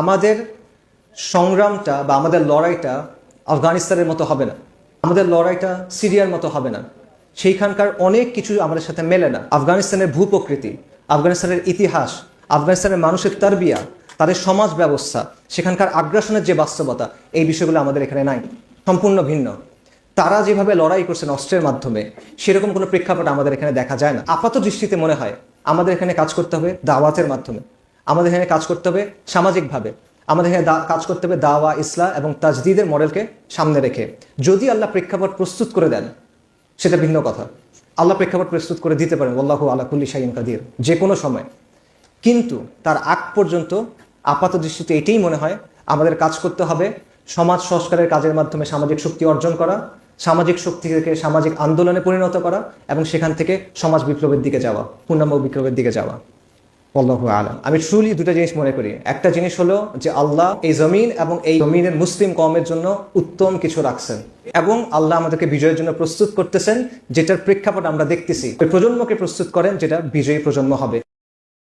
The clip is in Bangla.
আমাদের সংগ্রামটা বা আমাদের লড়াইটা আফগানিস্তানের মতো হবে না। আমাদের লড়াইটা সিরিয়ার মতো হবে না। সেইখানকার অনেক কিছু আমাদের সাথে মেলে না। আফগানিস্তানের ভূপ্রকৃতি, আফগানিস্তানের ইতিহাস, আফগানিস্তানের মানুষের তারবিয়া, তাদের সমাজ ব্যবস্থা, সেখানকার আগ্রাসনের যে বাস্তবতা, এই বিষয়গুলো আমাদের এখানে নাই। সম্পূর্ণ ভিন্ন। তারা যেভাবে লড়াই করছেন অস্ত্রের মাধ্যমে, সেরকম কোনো প্রেক্ষাপট আমাদের এখানে দেখা যায় না। আপাত দৃষ্টিতে মনে হয় আমাদের এখানে কাজ করতে হবে দাওয়াতের মাধ্যমে। আমাদের এখানে কাজ করতে হবে সামাজিকভাবে। আমাদের এখানে কাজ করতে হবে দাওয়া ইসলাম এবং তাজদিদের মডেলকে সামনে রেখে। যদি আল্লাহ প্রেক্ষাপট প্রস্তুত করে দেন, সেটা ভিন্ন কথা। আল্লাহ প্রেক্ষাপট প্রস্তুত করে দিতে পারেন আল্লাহ আল্লাহ কুল্লি শাহিন কাদির যে কোনো সময়। কিন্তু তার আগ পর্যন্ত আপাত দৃষ্টিতে এটাই মনে হয়, আমাদের কাজ করতে হবে সমাজ সংস্কারের কাজের মাধ্যমে সামাজিক শক্তি অর্জন করা, সামাজিক শক্তি থেকে সামাজিক আন্দোলনে পরিণত করা এবং সেখান থেকে সমাজ বিপ্লবের দিকে যাওয়া, পূর্ণাঙ্গ বিপ্লবের দিকে যাওয়া। আল্লাহু আলম। আমি ট্রুলি দুটা জিনিস মনে করি। একটা জিনিস হলো যে আল্লাহ এই জমিন এবং এই জমিনের মুসলিম কমের জন্য উত্তম কিছু রাখছেন এবং আল্লাহ আমাদেরকে বিজয়ের জন্য প্রস্তুত করতেছেন, যেটার প্রেক্ষাপট আমরা দেখতেছি। ওই প্রজন্মকে প্রস্তুত করেন, যেটা বিজয়ী প্রজন্ম হবে।